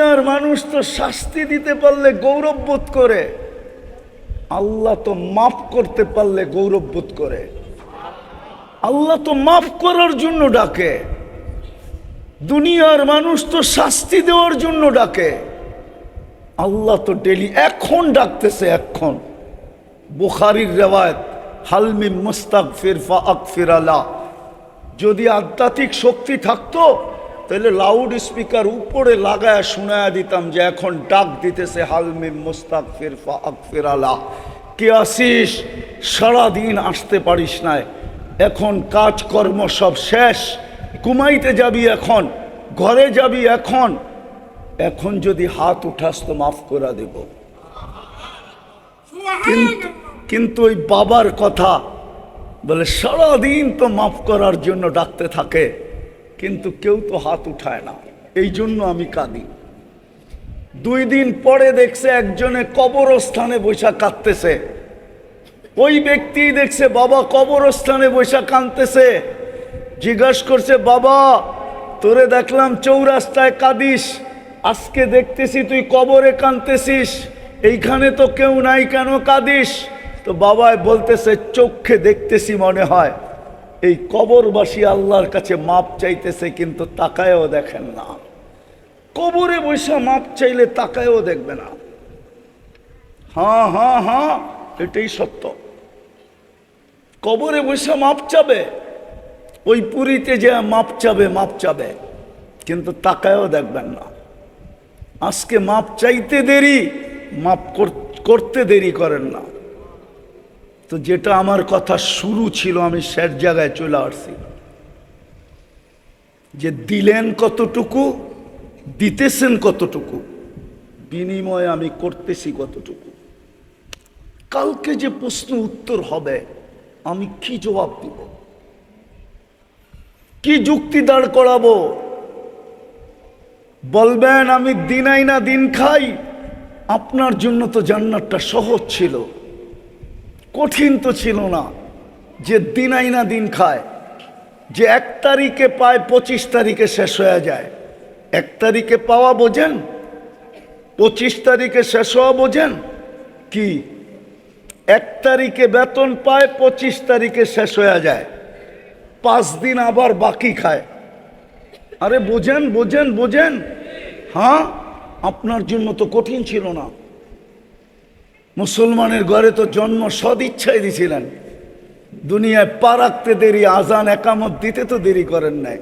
দুনিয়ার মানুষ তো শাস্তি দিতে পারলে গৌরব বোধ করে। আল্লাহ তো মাফ করতে পারলে গৌরব বোধ করে। আল্লাহ তো মাফ করার জন্য ডাকে। দুনিয়ার মানুষ তো শাস্তি দেওয়ার জন্য ডাকে। আল্লাহ তো ডেলি এখন ডাকতেছে, এখন। বুখারির রেওয়ায়ত হালমি মুস্তাক ফিরফা আকফির আলা। যদি আধ্যাত্মিক শক্তি থাকতো তাহলে লাউড স্পিকার উপরে লাগায় শোনায় দিতাম যে এখন ডাক দিতেছে হালমি মুস্তাক ফিরফা আকফির আলা। কে আসিস সারাদিন আসতে পারিস নাই। এখন কাজকর্ম সব শেষ। কুমাইতে যাবি এখন, ঘরে যাবি এখন। এখন যদি হাত উঠাস তো মাফ করে দেব। কিন্তু ওই বাবার কথা বলে, সারাদিন তো মাফ করার জন্য ডাকতে থাকে। কিন্তু কেউ তো হাত উঠায় না। এই জন্য আমি কাঁদি। দুই দিন পরে দেখছে একজনে কবরস্থানে বৈশা কাঁদতেছে। ওই ব্যক্তি দেখছে, বাবা, কবরস্থানে বৈশা কাঁদতেছে। জিজ্ঞাসা করছে, বাবা, তোরে দেখলাম চৌরাস্তায় কাঁদিস। আজকে দেখতেছি তুই কবরে কাঁদতেছিস। এইখানে তো কেউ নাই, কেন কাঁদিস? তো বাবায় বলতেছে, চোখে দেখতেছি মনে হয়। এই কবরবাসী আল্লাহর কাছে মাপ চাইতেছে, কিন্তু তাকায়ও দেখেন না। কবরে বৈশা মাপ চাইলে তাকায়ও দেখবে না। হ্যাঁ হ্যাঁ হ্যাঁ এটাই সত্য। কবরে বৈশা মাপ চাবে, ওই পুরীতে যে মাপ চাবে মাপ চাবে, কিন্তু তাকায়ও দেখবেন না। আজকে মাপ চাইতে দেরি, মাপ করতে দেরি করেন না। তো যেটা আমার কথা শুরু ছিল, আমি শেষ জায়গায় চলে আসছি। যে দিলেন কতটুকু, দিতেছেন কতটুকু, বিনিময়ে আমি করতেছি কতটুকু। কালকে যে প্রশ্ন উত্তর হবে, আমি কি জবাব দিব? কি যুক্তি দাঁড় করাবো? বলবেন, আমি দিনাই না দিন খাই। আপনার জন্য তো জান্নাতটা সহজ ছিল। কঠিন তো ছিল না। যে দিনাই না দিন খায়, যে এক তারিখে পায়, পঁচিশ তারিখে শেষ হয়ে যায়। এক তারিখে পাওয়া বোঝেন? পঁচিশ তারিখে শেষ হওয়া বোঝেন? কি? এক তারিখে বেতন পায়, পঁচিশ তারিখে শেষ হয়ে যায়। পাঁচ দিন আবার বাকি খায়। আরে বোঝেন বোঝেন বোঝেন? হ্যাঁ? আপনার জন্য তো কঠিন ছিল না। মুসলমানের ঘরে তো জন্ম সদিচ্ছায় দিছিলেন। দুনিয়ায় পা রাখতে দেরি, আজান একামত দিতে তো দেরি করেন নাই।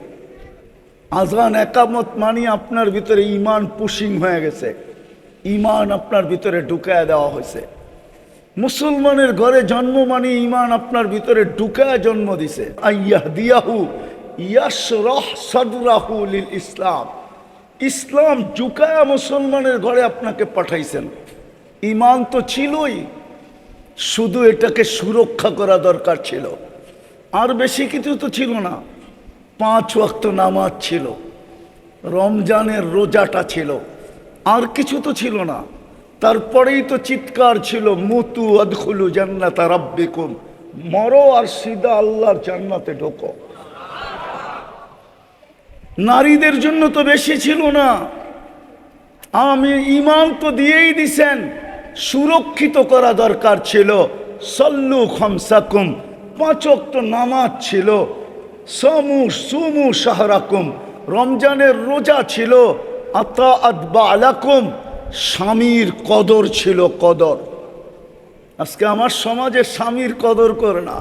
আজান একামত মানি আপনার ভিতরে ইমান পুশিং হয়ে গেছে। ইমান আপনার ভিতরে ঢুকায় দেওয়া হয়েছে। মুসলমানের ঘরে জন্ম মানে ইমান আপনার ভিতরে ঢুকায় জন্ম দিছে। আইয়াহ দিয়াহু লিল ইসলাম। ইসলাম জুকায়া মুসলমানের ঘরে আপনাকে পাঠাইছেন। ইমান তো ছিলই, শুধু এটাকে সুরক্ষা করা দরকার ছিল। আর বেশি কিছু তো ছিল না, পাঁচ ওয়াক্ত নামাজ ছিল, রমজানের রোজাটা ছিল, আর কিছু তো ছিল না। তারপরেই তো চিৎকার ছিল, মুতু আদখুলু জান্নাতা রাব্বিকুম মরো আর সিদা আল্লাহর জান্নাতে ঢোকো। নারীদের জন্য তো বেশি ছিল না। আমি ইমান তো দিয়েই দিছেন। সুরক্ষিত করা দরকার ছিল। সল্লু খমসাকুম পাঁচক তো নামাজ ছিল। সমু সুমু শাহরাকুম রমজানের রোজা ছিল। আতা আদবা আলাকুম স্বামীর কদর ছিল কদর। আজকে আমার সমাজে স্বামীর কদর করে না।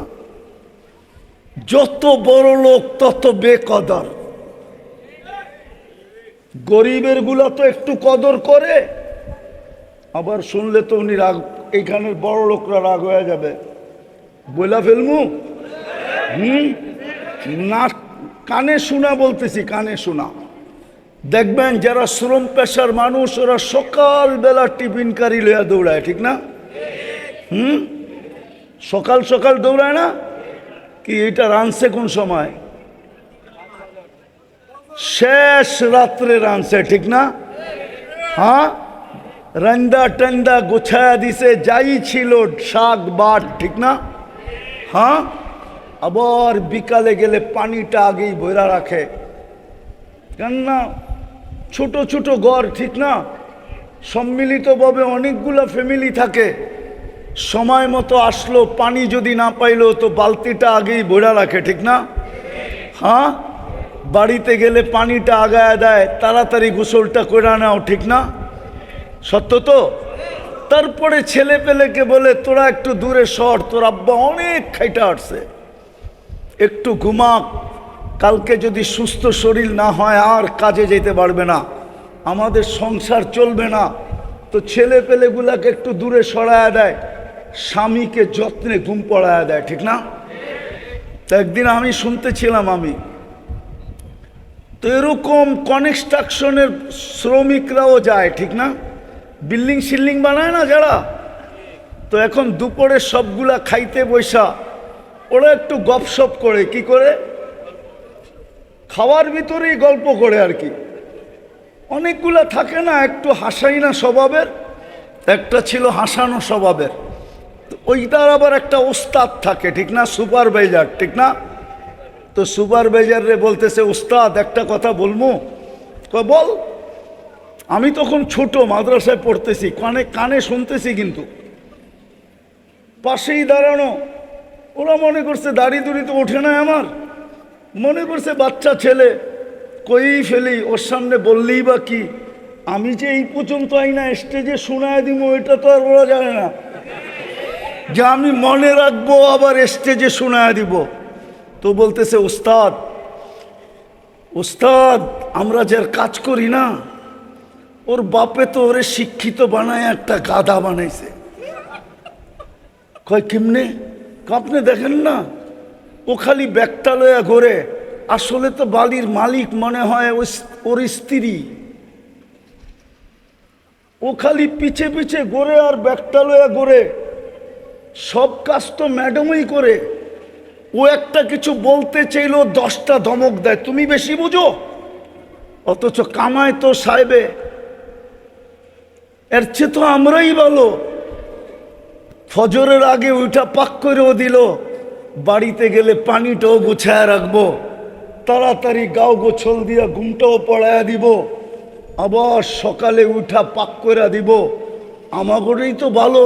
যত বড় লোক, তত বেকদর। গরিবেরগুলা তো একটু কদর করে। আবার শুনলে তো উনি রাগ, এইখানের বড় লোকরা রাগ হয়ে যাবে। বইলা ফেলমু? হুম? না কানে শোনা বলতেছি, কানে শোনা। দেখবেন যারা শ্রম পেশার মানুষ, ওরা সকালবেলা টিফিনকারী লইয়া দৌড়ায়, ঠিক না? হুম? সকাল সকাল দৌড়ায় না? কি এটা রানছে কোন সময়? শেষ রাত্রে রানছে, ঠিক না? হ্যাঁ? রান্দা টান্দা গোছায়া দিছে যাই ছিল শাক বাট ঠিক না হ্যাঁ আবার বিকালে গেলে পানিটা আগেই বইরা রাখে কেননা ছোট ছোট ঘর ঠিক না সম্মিলিতভাবে অনেকগুলা ফ্যামিলি থাকে সময় মতো আসলো পানি যদি না পাইলো তো বালতিটা আগেই ভরা রাখে ঠিক না হ্যাঁ বাড়িতে গেলে পানিটা আগায় দেয় তাড়াতাড়ি গোসলটা করে নাও ঠিক না সত্য তো? তারপরে ছেলে পেলেকে বলে, তোরা একটু দূরে সর, তোর আব্বা অনেক খাইটা আসছে একটু ঘুমাক, কালকে যদি সুস্থ শরীর না হয়, আর কাজে যেতে পারবে না। আমাদের সংসার চলবে না। তো ছেলে পেলেগুলাকে একটু দূরে সরায় দেয়, স্বামীকে যত্নে ঘুম পড়ায় দেয়, ঠিক না? তো একদিন আমি শুনতেছিলাম আমি, তো এরকম কনস্ট্রাকশনের শ্রমিকরাও যায়, ঠিক না? বিল্ডিং সিল্ডিং বানায় না যারা? তো এখন দুপুরে সবগুলা খাইতে বৈশা, ওরা একটু গপসপ করে, কি করে? খাওয়ার ভিতরেই গল্প করে আর কি। অনেকগুলা থাকে না, একটু হাসাই না স্বভাবের, একটা ছিল হাসানো স্বভাবের। ওইটার আবার একটা ওস্তাদ থাকে, ঠিক না? সুপারভাইজার, ঠিক না? তো সুপারভাইজারে বলতেছে, ওস্তাদ, একটা কথা বলব বল। আমি তখন ছোট, মাদ্রাসায় পড়তেছি, কানে কানে শুনতেছি কিন্তু। পাশেই দাঁড়ানো, ওরা মনে করছে দাড়ি দুড়ি তো ওঠে না আমার। মনে করছে বাচ্চা ছেলে, কই ফেলি, ওর সামনে বললেই বা কি? আমি যে এই পর্যন্ত আই না, স্টেজে শোনায় দিব এটা তো আর ওরা জানে না। যে আমি মনে রাখব, আবার স্টেজে শোনায় দিব। তো বলতেছে, ওস্তাদ ওস্তাদ, আমরা যার কাজ করি না ওর বাপে তো ওরে শিক্ষিত বানায়, একটা গাধা বানাইছে। কয়, কেমনে? আপনি দেখেন না, ও খালি ব্যাগটা লয়া ঘোরে। আসলে তো বালির মালিক মনে হয় ওর স্ত্রী। ও খালি পিছে পিছে ঘোরে আর ব্যাগটা লয়া ঘোরে। সব কাজ তো ম্যাডামই করে। ও একটা কিছু বলতে চাইলো দশটা ধমক দেয়। তুমি বেশি বুঝো? অথচ কামায় তো সাহেবে এর চেয়ে তো আমরাই ভালো। ফজরের আগে ওইটা পাক করেও দিল। বাড়িতে গেলে পানিটাও গুছায় রাখব। তাড়াতাড়ি গাও গোছল দিয়া ঘুমটাও পড়ায়া দিব। আবার সকালে উঠা পাক করে দিব। আমাগরেই তো ভালো।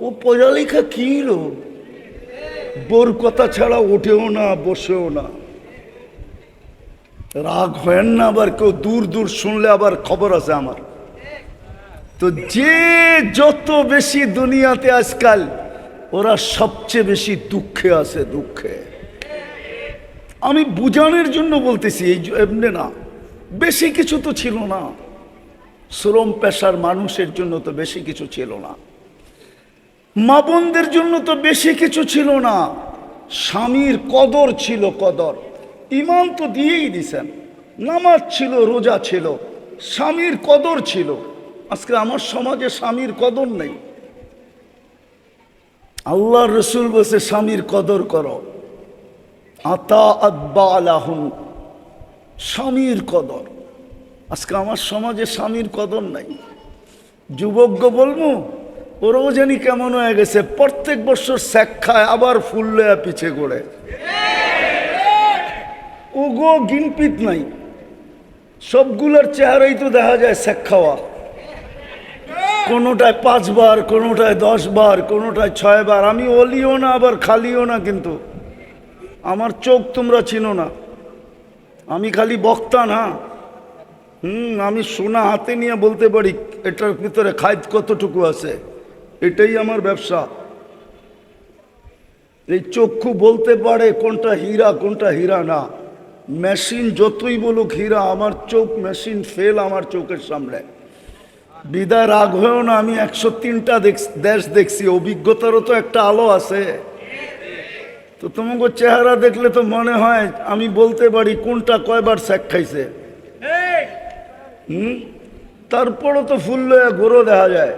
ও পড়ালেখা কি লো বোর কথা ছাড়া ওঠেও না, বসেও না। রাগ হয় না আবার কেউ দূর দূর শুনলে আবার খবর আছে আমার। তো যে যত বেশি দুনিয়াতে আজকাল, ওরা সবচেয়ে বেশি দুঃখে আছে, দুঃখে। আমি বুঝানোর জন্য বলতেছি, এই এমনি না, বেশি কিছু তো ছিল না। শ্রম পেশার মানুষের জন্য তো বেশি কিছু ছিল না। মা বোনদের জন্য তো বেশি কিছু ছিল না। স্বামীর কদর ছিল কদর। ইমান তো দিয়েই দিছেন। নামাজ ছিল, রোজা ছিল। স্বামীর কদর ছিল। আজকে আমার সমাজে স্বামীর কদর নেই। আল্লাহ রসুল বসে স্বামীর কদর করো। আতা আব্বা আলাহুন, স্বামীর কদর। আজকে আমার সমাজে স্বামীর কদর নাই। যুবজ্ঞ বলব, ওরাও জানি কেমন হয়ে গেছে। প্রত্যেক বছর স্যাক খায়, আবার ফুল লয়া পিছে করে ও গো গিনপিত নাই। সবগুলোর চেহারাই তো দেখা যায় স্যাক খাওয়া। কোনোটায় পাঁচবার, কোনোটায় দশ বার কোনোটায় ছয় বার আমি অলিও না, আবার খালিও না কিন্তু। আমার চোখ তোমরা চিনো না। আমি খালি বক্তা না। হুম, আমি সোনা হাতে নিয়ে বলতে পারি, এটার ভিতরে খাইদ কতটুকু আছে? এটাই আমার ব্যবসা। এই চক্ষু বলতে পারে কোনটা হীরা কোনটা হীরা না। মেশিন যতই বলুক হীরা, আমার চোখ, মেশিন ফেল আমার চোখের সামনে। বিদায় রাগ হয়েও না, আমি একশো তিনটা দেশ দেখছি, অভিজ্ঞতারও তো একটা আলো আছে। তো তোমাকে চেহারা দেখলে তো মনে হয় আমি বলতে পারি কোনটা কয়বার স্যাক খাইছে। হুম? তারপরও তো ফুল লয়া গরো দেখা যায়।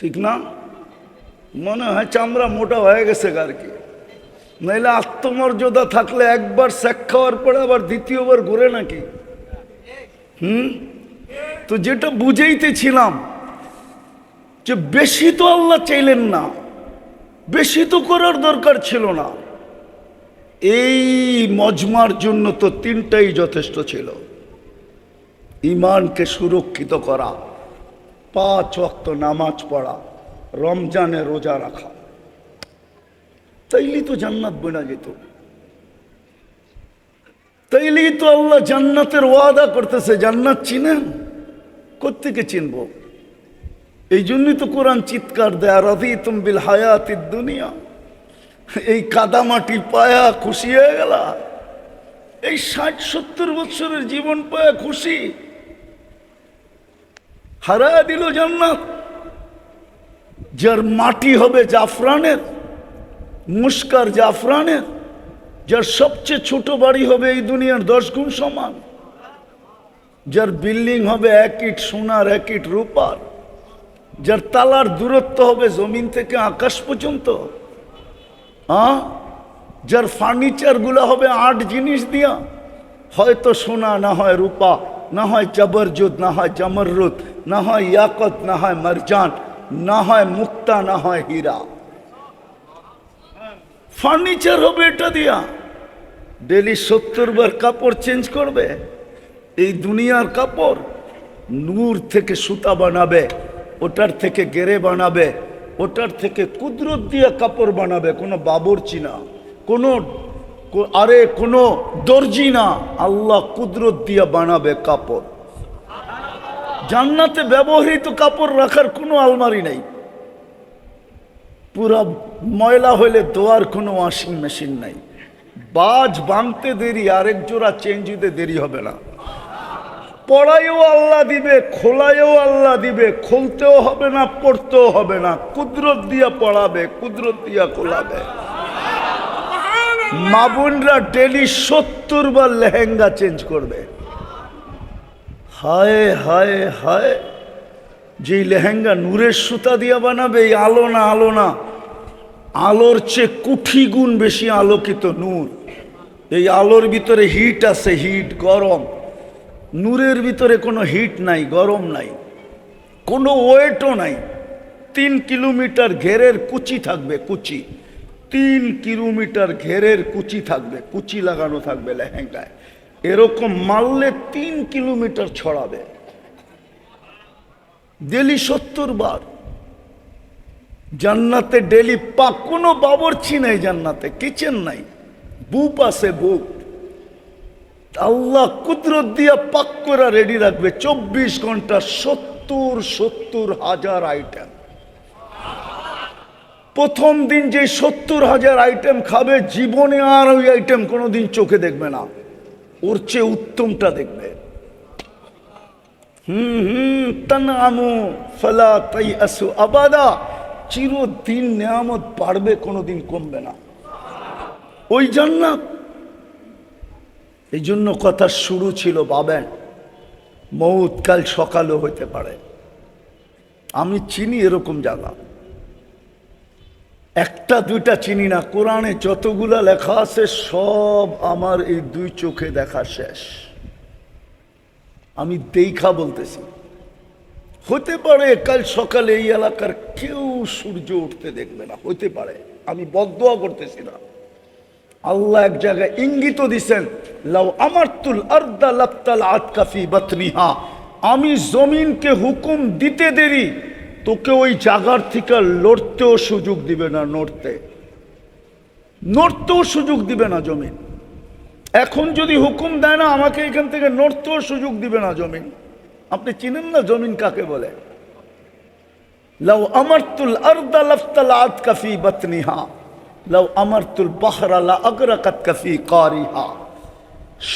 ঠিক না? মনে হয় চামড়া মোটা হয়ে গেছে আর কি। নাইলে আত্মমর্যাদা থাকলে একবার স্যাক খাওয়ার পরে আবার দ্বিতীয়বার ঘুরে নাকি? হুম? তো যেটা বুঝেইতেছিলাম যে বেশি তো আল্লাহ চাইলেন না, বেশি তো করার দরকার ছিল না। এই মজমার জন্য তো তিনটাই যথেষ্ট ছিল। ইমানকে সুরক্ষিত করা, পাঁচ ওয়াক্ত নামাজ পড়া, রমজানে রোজা রাখা। তাইলেই তো জান্নাত বোনা যেত। তাইলেই তো আল্লাহ জান্নাতের ওয়াদা করতেছে, জান্নাত চিনেন? কোথেকে চিনব? এই জন্যই তো কোরআন চিৎকার দেয় রাধি তুমবিল হায়াতির দুনিয়া। এই কাদামাটি পায়া খুশি হয়ে গেল। এই ষাট, সত্তর বছরের জীবন পায়া খুশি। হারায় দিল জান্নাত। যার মাটি হবে জাফরানের, মুস্কার জাফরানের, যার সবচেয়ে ছোট বাড়ি হবে এই দুনিয়ার দশ গুণ সমান। যার বিল্ডিং হবে এক ইট সোনার, এক ইট রূপার। যার তালার দূরত্ব হবে জমিন থেকে আকাশ পর্যন্ত। হ্যাঁ যার ফার্নিচারগুলো হবে আট জিনিস দিয়া। হয়তো সোনা, না হয় রূপা, না হয় জবরজুদ না হয় জমররুদ না হয় ইয়াকত, না হয় মারজান, না হয় মুক্তা, না হয় হীরা। ফার্নিচার হবে এটা দিয়া। ডেলি সত্তর বার কাপড় চেঞ্জ করবে। এই দুনিয়ার কাপড় নূর থেকে সুতা বানাবে, ওটার থেকে গেরে বানাবে, ওটার থেকে কুদরত দিয়ে কাপড় বানাবে, কোনো বাবরচি না, কোনো আরে কোনো দর্জি না, আল্লাহ কুদরত দিয়ে বানাবে কাপড়। জান্নাতে ব্যবহৃত কাপড় রাখার কোনো আলমারি নেই। পুরা ময়লা হলে দোয়ার কোনো ওয়াশিং মেশিন নাই। বাজ বাঁধতে দেরি, আরেক জোড়া চেঞ্জ হতে দেরি হবে না। পড়াইও আল্লাহ দিবে, খোলায়ও আল্লাহ দিবে, খুলতেও হবে না, পড়তেও হবে না। কুদরত দিয়া পড়াবে, কুদরত দিয়া খোলাবে। মা বোনরা ডেলি সত্তর বার লেহেঙ্গা চেঞ্জ করবে। হায় হায় হায়, যেই লেহেঙ্গা নূরের সুতা দিয়া বানাবে, এই আলো না আলো না। আলোর চেয়ে কুঠি গুণ বেশি আলোকিত নূর। এই আলোর ভিতরে হিট আছে হিট গরম। নূরের ভিতরে কোনো হিট নাই, গরম নাই, কোনো ওয়েটও নাই। তিন কিলোমিটার ঘেরের কুচি থাকবে, কুচি। তিন কিলোমিটার ঘেরের কুচি থাকবে, কুচি লাগানো থাকবে লেহেঙ্গায়। এরকম মারলে তিন কিলোমিটার ছড়াবে। ডেলি সত্তর বার। জান্নাতে ডেলি পাক কোনো বাবরছি নাই জান্নাতে, কিচেন নাই। বুপ আছে বুপ। আল্লাহ কুদরত দিয়া পাক করা রেডি রাখবে। চব্বিশ ঘণ্টা সত্তর সত্তর হাজার আইটেম প্রথম দিন যে সত্তর হাজার আইটেম খাবে, জীবনে আর ওই আইটেম কোনোদিন চোখে দেখবে না। ওর চেয়ে উত্তমটা দেখবে। হুম হুম তানামু ফলা তাই চিরদিন নেয়ামত বাড়বে, কোনোদিন কমবে না। ওই জান্নাত এই জন্য কথা শুরু ছিল পাবেন মৌত কাল সকালও হইতে পারে। আমি চিনি এরকম জায়গা একটা, দুইটা চিনি না, কোরআনে যতগুলা লেখা আছে, সব আমার এই দুই চোখে দেখা শেষ। আমি দেখা বলতেছি হতে পারে কাল সকালে এই এলাকার কেউ সূর্য উঠতে দেখবে না হতে পারে। আমি বদোয়া করতেছি না। আল্লাহ এক জায়গায় ইঙ্গিত দিছেন, লাউ আমারতুল আর্দা লাপ্তাল আতকাফি বাতনিহা। আমি জমিনকে হুকুম দিতে দেরি, তোকে ওই জায়গার থেকে লড়তেও সুযোগ দিবে না নড়তে। নড়তেও সুযোগ দিবে না জমিন। এখন যদি হুকুম দেয় না, আমাকে এখান থেকে নড়তেও সুযোগ দিবে না জমিন। আপনি চিনেন না জমিন কাকে বলে? লাউ আমারতুল আর্দা লাফতাল আতকাফি বাতনিহা। লাউ আমারতুল বাহরা লা আগরাকাত কাফি কারিহা।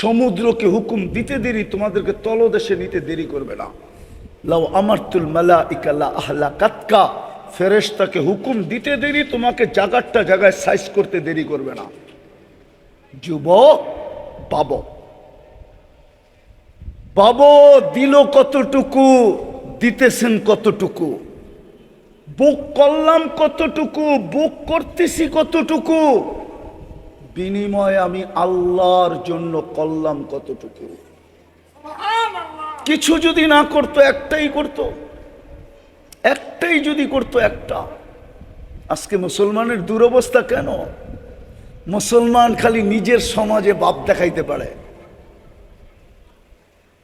সমুদ্রকে হুকুম দিতে দেরি, তোমাদেরকে তলদেশে নিতে দেরি করবে না। লাউ আমারতুল মালা ইকালা আহলা কাতকা ফেরেশতাকে হুকুম দিতে দেরি, তোমাকে জাগারটা জায়গায় সাইজ করতে দেরি করবে না। যুবক পাব পাব দিল কতটুকু, দিতেছেন কতটুকু? বুক করলাম কতটুকু, বুক করতেছি কতটুকু? বিনিময়ে আমি আল্লাহর জন্য করলাম কতটুকু? কিছু যদি না করতো, একটাই করতো। একটাই যদি করতো, একটা। আজকে মুসলমানের দুরবস্থা কেন? মুসলমান খালি নিজের সমাজে বাপ দেখাইতে পারে।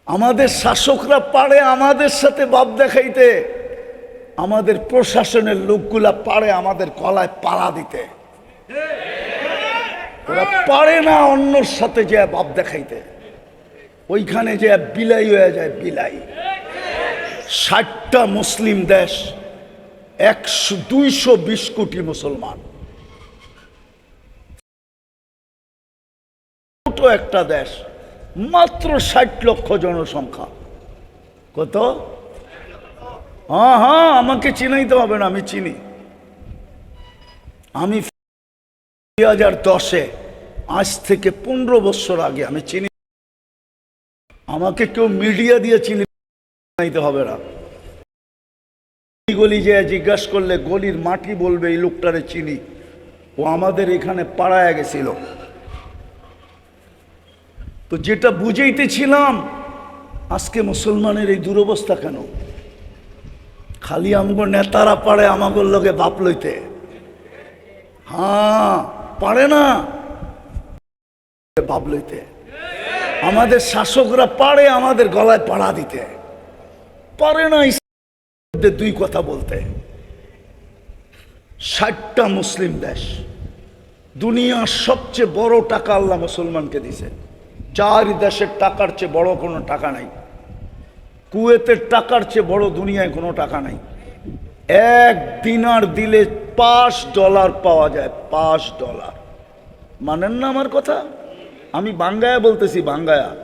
আমাদের শাসকরা পারে আমাদের সাথে বাপ দেখাইতে। আমাদের প্রশাসনের লোকগুলা পারে আমাদের কলায় পাড়া দিতে। ওরা পারে না অন্যর সাথে যে বাপ দেখাইতে। ওইখানে যে বিলাই হয়ে যায়, বিলাই। ষাটটা মুসলিম দেশ, একশো, দুইশো বিশ কোটি মুসলমান। একটা দেশ, মাত্র ষাট লক্ষ জনসংখ্যা। কত? হ্যাঁ হ্যাঁ আমাকে চিনাইতে হবে না, আমি চিনি। আমি দুই হাজার দশে, আজ থেকে পনেরো বছর আগে আমি চিনি। আমাকে কেউ মিডিয়া দিয়ে চিনি, চিনাইতে হবে না। গলি যে জিজ্ঞাসা করলে, গলির মাটি বলবে, এই লোকটারে চিনি। ও আমাদের এখানে পাড়ায় গেছিল। তো যেটা বুঝাইতেছিলাম, আজকে মুসলমানের এই দুরবস্থা কেন? খালি আমগো নেতারা পারে আমাগোর লগে বাপ লইতে। হ্যাঁ পারে না। বাপ লইতে। আমাদের শাসকরা পারে আমাদের গলায় পাড়া দিতে। পারে না দুই কথা বলতে। ষাটটা মুসলিম দেশ। দুনিয়ার সবচেয়ে বড় টাকা আল্লাহ মুসলমানকে দিছে। চার দেশের টাকার চেয়ে বড় কোনো টাকা নাই। কুয়েতের টাকার চেয়ে বড় দুনিয়ায় কোনো টাকা নাই। এক দিনার দিলে পাঁচ ডলার পাওয়া যায়, পাঁচ ডলার। মানেন না আমার কথা? আমি বাঙ্গায়া বলতেছি, বাঙ্গায়া।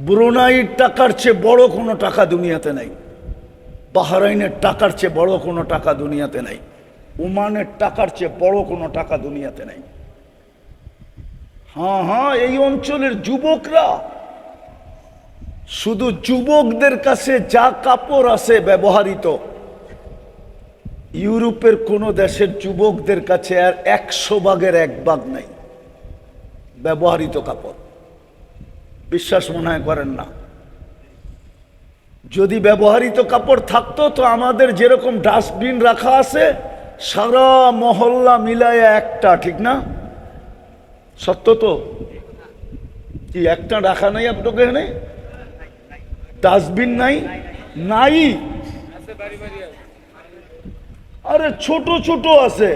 ব্রুনাইয়ের টাকার চেয়ে বড় কোনো টাকা দুনিয়াতে নাই। বাহরাইনের টাকার চেয়ে বড় কোনো টাকা দুনিয়াতে নাই। ওমানের টাকার চেয়ে বড় কোনো টাকা দুনিয়াতে নাই। হ্যাঁ হ্যাঁ এই অঞ্চলের যুবকরা। শুধু যুবকদের কাছে যা কাপড় আছে ব্যবহৃত, ইউরোপের কোন দেশের যুবকদের কাছে আর একশো ভাগের এক ভাগ নাই ব্যবহৃত কাপড়। বিশ্বাস মনে হয় করেন না। যদি ব্যবহৃত কাপড় থাকতো, তো আমাদের যেরকম ডাস্টবিন রাখা আছে, সারা মহল্লা মিলায় একটা, ঠিক না? সত্য তো? কি একটা রাখা নাই আপনাকে এখানে? ডাস্টবিন নাই? নাই? আরে ছোট ছোট আছে।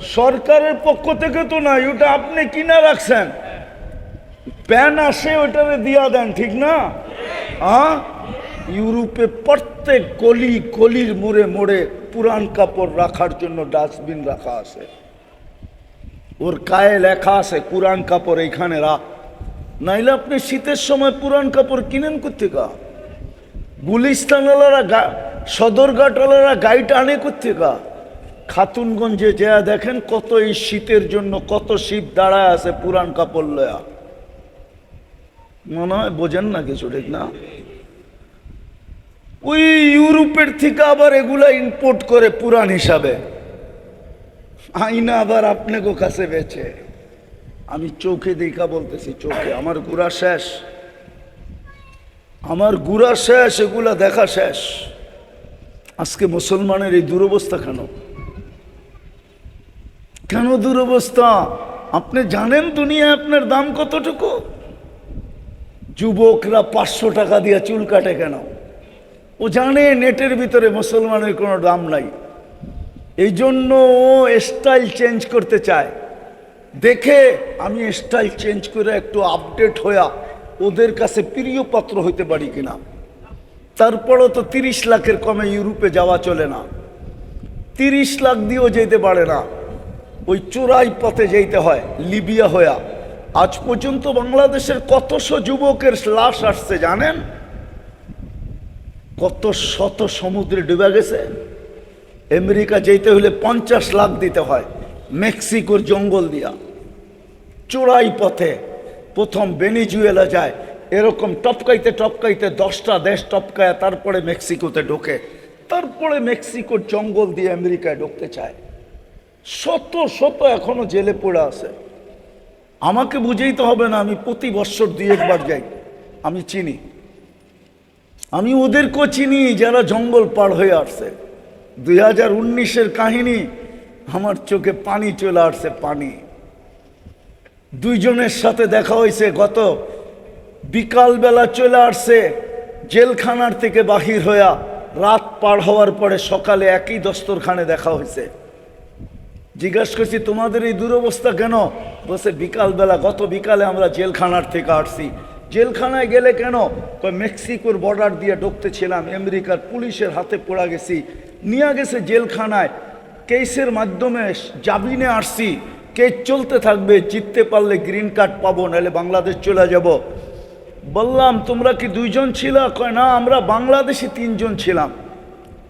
সরকারের পক্ষ থেকে তো নাই, ওটা আপনি কিনা রাখছেন? প্যান আসে, ওটারে দিয়া দেন, ঠিক না? হ্যাঁ? ইউরোপে প্রত্যেক গলি, গলির মোড়ে মোড়ে পুরান কাপড় রাখার জন্য ডাস্টবিন রাখা আছে। ওর গায়ে লেখা আছে পুরান কাপড় এইখানে রাখ। নাইলে আপনি শীতের সময় পুরান কাপড় কিনেন কোথেকা গুলিস্তানওয়ালারা গা সদরঘাটওয়ালারা গাইড আনে কোথেকা খাতুনগঞ্জে যা দেখেন কত এই শীতের জন্য, কত শীত দাঁড়ায় আছে পুরান কাপড় লয়া। মনে হয় বোঝেন না কিছু, ঠিক না? ওই ইউরোপের থেকে আবার এগুলা ইম্পোর্ট করে পুরান হিসাবে। আইনা আবার আপনাকে কাছে বেছে আমি চোখে দেখা বলতেছি, চোখে। আমার গুড়া শেষ। আমার গুড়া শেষ, এগুলা দেখা শেষ। আজকে মুসলমানের এই দুরবস্থা কেন? কেন দুরবস্থা? আপনি জানেন দুনিয়া আপনার দাম কতটুকু? যুবকরা পাঁচশো টাকা দিয়ে চুল কাটে কেন? ও জানে নেটের ভিতরে মুসলমানের কোনো দাম নাই। এই জন্য ও স্টাইল চেঞ্জ করতে চায়। দেখে আমি স্টাইল চেঞ্জ করে একটু আপডেট হইয়া ওদের কাছে প্রিয় পাত্র হইতে পারি কিনা। তারপরও তো তিরিশ লাখের কমে ইউরোপে যাওয়া চলে না। তিরিশ লাখ দিয়েও যেতে পারে না। ওই চোরাই পথে যেতে হয়, লিবিয়া হইয়া আজ পর্যন্ত বাংলাদেশের কত কতশো যুবকের লাশ আসছে জানেন? কত শত সমুদ্রে ডুবে গেছে? আমেরিকা যেতে হলে পঞ্চাশ লাখ দিতে হয়, মেক্সিকোর জঙ্গল দিয়া। চোরাই পথে প্রথম বেনিজুয়েলা যায়, এরকম টপকাইতে টপকাইতে দশটা দেশ টপকায় তারপরে মেক্সিকোতে ঢোকে। তারপরে মেক্সিকোর জঙ্গল দিয়ে আমেরিকায় ঢুকতে চায়। শত শত এখনও জেলে পড়ে আছে। আমাকে বুঝেইতে হবে না, আমি প্রতি বছর দুই একবার যাই। আমি চিনি। আমি ওদেরকেও চিনি যারা জঙ্গল পার হয়ে আসছে। দুই হাজার উনিশের কাহিনী আমার চোখে পানি চলে আসছে, পানি। দুইজনের সাথে দেখা হয়েছে, গত বিকালবেলা চলে আসছে জেলখানার থেকে বাহির হইয়া রাত পার হওয়ার পরে সকালে একই দস্তরখানে দেখা হয়েছে। জিজ্ঞাসা করছি, তোমাদের এই দুরবস্থা কেন? বলছে, বিকালবেলা, গত বিকালে আমরা জেলখানার থেকে আসছি। জেলখানায় গেলে কেন? মেক্সিকোর বর্ডার দিয়ে ঢুকতেছিলাম, আমেরিকার পুলিশের হাতে পড়া গেছি। নিয়ে গেছে জেলখানায়। কেসের মাধ্যমে জামিনে আসছি। কেস চলতে থাকবে, জিততে পারলে গ্রিন কার্ড পাবো, নাহলে বাংলাদেশ চলে যাব। বললাম, তোমরা কি দুইজন ছিল? কয়, না, আমরা বাংলাদেশে তিনজন ছিলাম।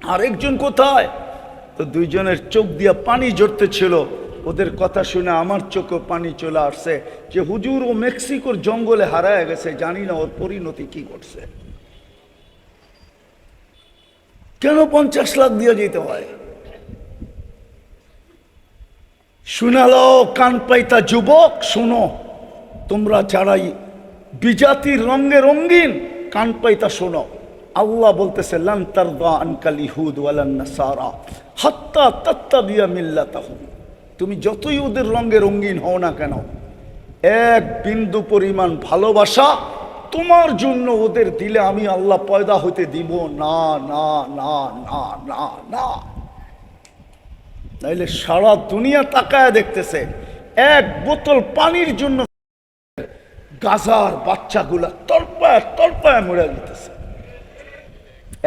আরেকজন কোথায়? তো দুইজনের চোখ দিয়ে পানি জড়তে ছিল ওদের কথা শুনে আমার চোখে পানি চলে আসছে যে হুজুর ও মেক্সিকোর জঙ্গলে হারায় গেছে, জানি না ওর পরিণতি কি করছে কেন পঞ্চাশ লাখ দিয়ে যেতে হয়? শুনালো, কান পাইতা যুবক, শুনো, তোমরা যারাই বিজাতির রঙ্গে রঙ্গিন কান পাইতা শোনো। আল্লাহ বলতেছে নাসারা, হাত্তা মিল্লাতাহুম। তুমি যতই ওদের রঙ্গে রঙ্গিন হও না কেন, এক বিন্দু পরিমাণ ভালোবাসা তোমার জন্য ওদের দিলে আমি আল্লাহ পয়দা হইতে দিব। না না না না না না। নাইলে সারা দুনিয়া তাকায় দেখতেছে, এক বোতল পানির জন্য গাজার বাচ্চাগুলা তড়পায় তড়পায় মরে যেতেছে।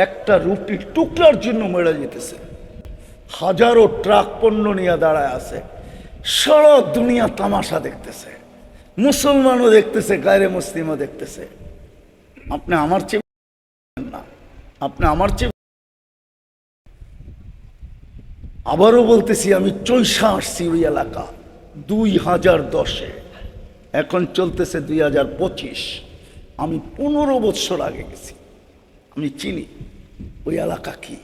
একটা রুটির টুকরার জন্য মরে যেতেছে। হাজারো ট্রাক পণ্য নিয়ে দাঁড়ায় আছে। সারা দুনিয়া তামাশা দেখতেছে। মুসলমানও দেখতেছে, গায়রে মুসলিমও দেখতেছে। আপনি আমার চেয়ে না, আপনি আমার চেয়ে আবারও বলতেছি, আমি চৈশা আসছি ওই এলাকা, দুই হাজার দশে। এখন চলতেছে দুই হাজার পঁচিশ। আমি পনেরো বৎসর আগে গেছি। আমি চিনি ওই এলাকা কি।